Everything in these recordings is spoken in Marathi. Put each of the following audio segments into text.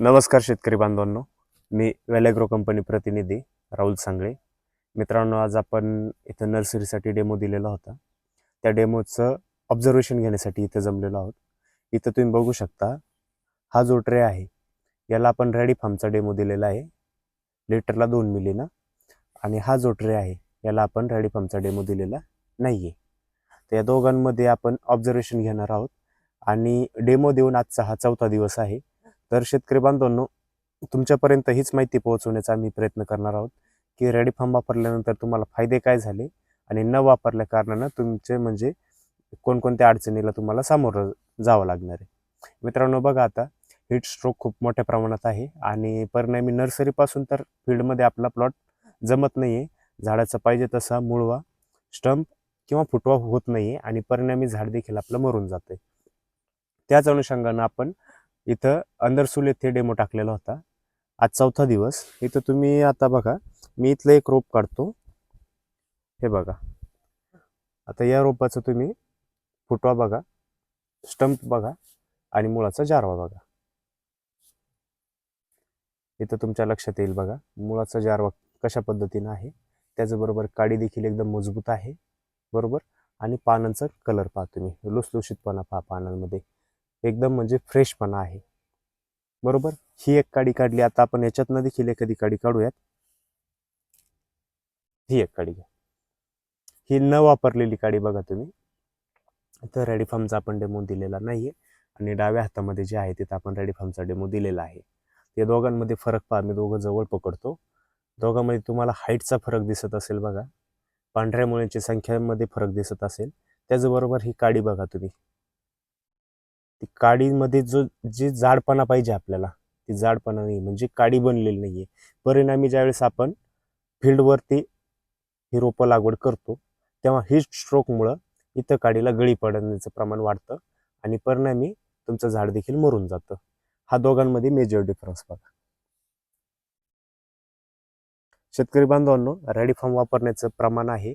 नमस्कार शेतकरी बांधवांनो. मी वेलॅग्रो कंपनी प्रतिनिधी राहुल सांगळे. मित्रांनो आज आपण इथं नर्सरीसाठी डेमो दिलेला होता. त्या डेमोचं ऑब्झर्वेशन घेण्यासाठी इथं जमलेलो आहोत. इथं तुम्ही बघू शकता हा जो ट्रे आहे याला आपण रॅडी फार्मचा डेमो दिलेला आहे. लिटरला दोन मिलीनं. आणि हा जो ट्रे आहे याला आपण रॅडी फार्मचा डेमो दिलेला नाही आहे तर या दोघांमध्ये आपण ऑब्झर्वेशन घेणार आहोत. आणि डेमो देऊन आजचा हा चौथा दिवस आहे. तर शेतकरी बांधवांनो तुमच्यापर्यंत हीच माहिती पोहोचवण्याचा आम्ही प्रयत्न करणार आहोत की रेडी फार्म वापरल्यानंतर तुम्हाला फायदे काय झाले आणि न वापरल्या कारणानं तुमचे म्हणजे कोणकोणत्या अडचणीला तुम्हाला सामोरं जावं लागणार आहे. मित्रांनो बघा आता हीट स्ट्रोक खूप मोठ्या प्रमाणात आहे आणि परिणामी नर्सरीपासून तर फील्डमध्ये आपला प्लॉट जमत नाही आहे झाडाचा पाहिजे तसा मुळवा स्टंप किंवा फुटवा होत नाही आहे आणि परिणामी झाड देखील आपलं मरून जातं त्याच अनुषंगानं आपण इथं अंदरसूल येथे डेमो टाकलेला होता. आज चौथा दिवस. इथं तुम्ही आता बघा मी इथलं एक रोप काढतो. हे बघा. आता या रोपाचं तुम्ही फुटवा बघा स्टंप बघा आणि मुळाचा जारवा बघा. इथं तुमच्या लक्षात येईल बघा मुळाचा जारवा कशा पद्धतीनं आहे. त्याचबरोबर काडी देखील एकदम मजबूत आहे. बरोबर? आणि पानांचा कलर पहा तुम्ही. लुसलुशीतपणा पहा पानांमध्ये. एकदम म्हणजे फ्रेशपणा आहे. बरोबर? ही एक काडी काढली. आता आपण याच्यातनं देखील एखादी काडी काढूयात. ही एक काडी घ्या. ही न वापरलेली काडी बघा तुम्ही. तर रॅडीफार्मचा आपण डेमो दिलेला नाहीये. आणि डाव्या हातामध्ये जे आहे तिथं आपण रॅडीफार्मचा डेमो दिलेला आहे. या दोघांमध्ये फरक पहा. मी दोघं जवळ पकडतो. दोघांमध्ये तुम्हाला हाईटचा फरक दिसत असेल बघा. पांढऱ्या मुळ्यांची संख्यामध्ये फरक दिसत असेल. त्याचबरोबर ही काडी बघा तुम्ही. ती काडीमध्ये जो जे जाडपणा पाहिजे आपल्याला ती जाडपणा नाही म्हणजे काडी बनलेली नाही आहे परिणामी ज्यावेळेस आपण फील्डवरती ही रोपं लागवड करतो तेव्हा ही स्ट्रोकमुळं इथं काडीला गळी पडण्याचं प्रमाण वाढतं आणि परिणामी तुमचं झाड देखील मरून जातं. हा दोघांमध्ये मेजर डिफरन्स बघा. शेतकरी बांधवांनो रॅडी फॉर्म वापरण्याचं प्रमाण आहे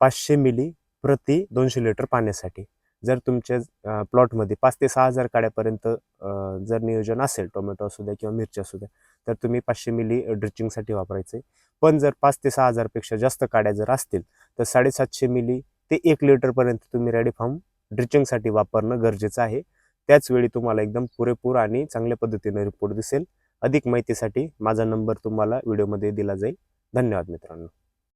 पाचशे मिली प्रति दोनशे लिटर पाण्यासाठी. जर तुमच्या प्लॉटमध्ये पाच ते सहा हजार काड्यापर्यंत जर नियोजन असेल टोमॅटो असू द्या किंवा मिरची असू द्या तर तुम्ही पाचशे मिली ड्रिचिंगसाठी वापरायचे. पण जर पाच ते सहा हजारपेक्षा जास्त काड्या जर असतील तर साडेसातशे मिली ते एक लिटरपर्यंत तुम्ही रेडी फार्म ड्रिचिंगसाठी वापरणं गरजेचं आहे. त्याचवेळी तुम्हाला एकदम पुरेपूर आणि चांगल्या पद्धतीने रिपोर्ट दिसेल. अधिक माहितीसाठी माझा नंबर तुम्हाला व्हिडिओमध्ये दिला जाईल. धन्यवाद मित्रांनो.